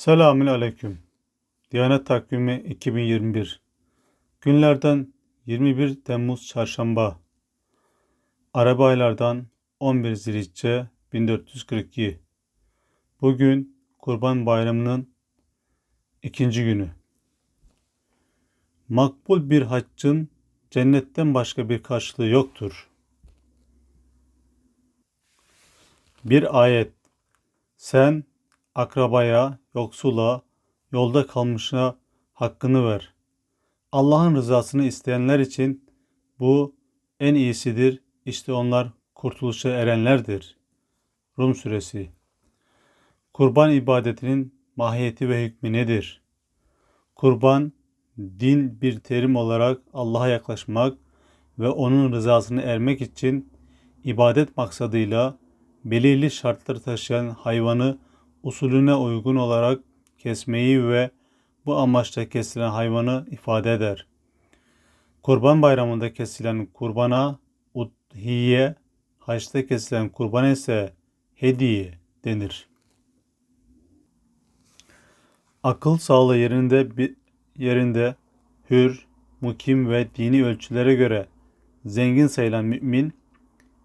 Selamün aleyküm. Diyanet Takvimi 2021. Günlerden 21 Temmuz Çarşamba. Arabi aylardan 11 Zilhicce 1442. Bugün Kurban Bayramı'nın ikinci günü. Makbul bir haccın cennetten başka bir karşılığı yoktur. Bir ayet. Sen akrabaya, yoksula, yolda kalmışına hakkını ver. Allah'ın rızasını isteyenler için bu en iyisidir. İşte onlar kurtuluşa erenlerdir. Rum Suresi Kurban ibadetinin mahiyeti ve hükmü nedir? Kurban, din bir terim olarak Allah'a yaklaşmak ve onun rızasını ermek için ibadet maksadıyla belirli şartları taşıyan hayvanı usulüne uygun olarak kesmeyi ve bu amaçla kesilen hayvanı ifade eder. Kurban bayramında kesilen kurbana udhiye, haçta kesilen kurbana ise hediye denir. Akıl sağlığı yerinde bir yerinde hür, mukim ve dini ölçülere göre zengin sayılan mümin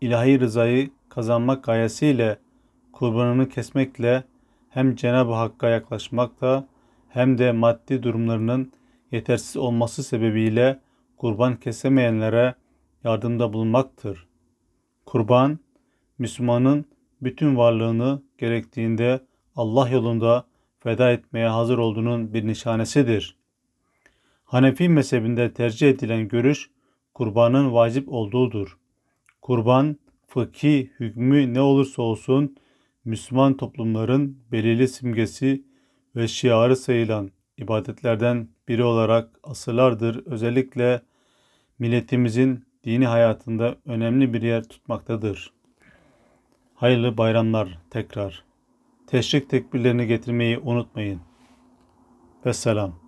ilahi rızayı kazanmak gayesiyle kurbanını kesmekle hem Cenab-ı Hakk'a yaklaşmakta hem de maddi durumlarının yetersiz olması sebebiyle kurban kesemeyenlere yardımda bulunmaktır. Kurban, Müslümanın bütün varlığını gerektiğinde Allah yolunda feda etmeye hazır olduğunun bir nişanesidir. Hanefi mezhebinde tercih edilen görüş kurbanın vacip olduğudur. Kurban, fıkhi hükmü ne olursa olsun Müslüman toplumların belirli simgesi ve şiarı sayılan ibadetlerden biri olarak asırlardır özellikle milletimizin dini hayatında önemli bir yer tutmaktadır. Hayırlı bayramlar tekrar. Teşrik tekbirlerini getirmeyi unutmayın. Vesselam.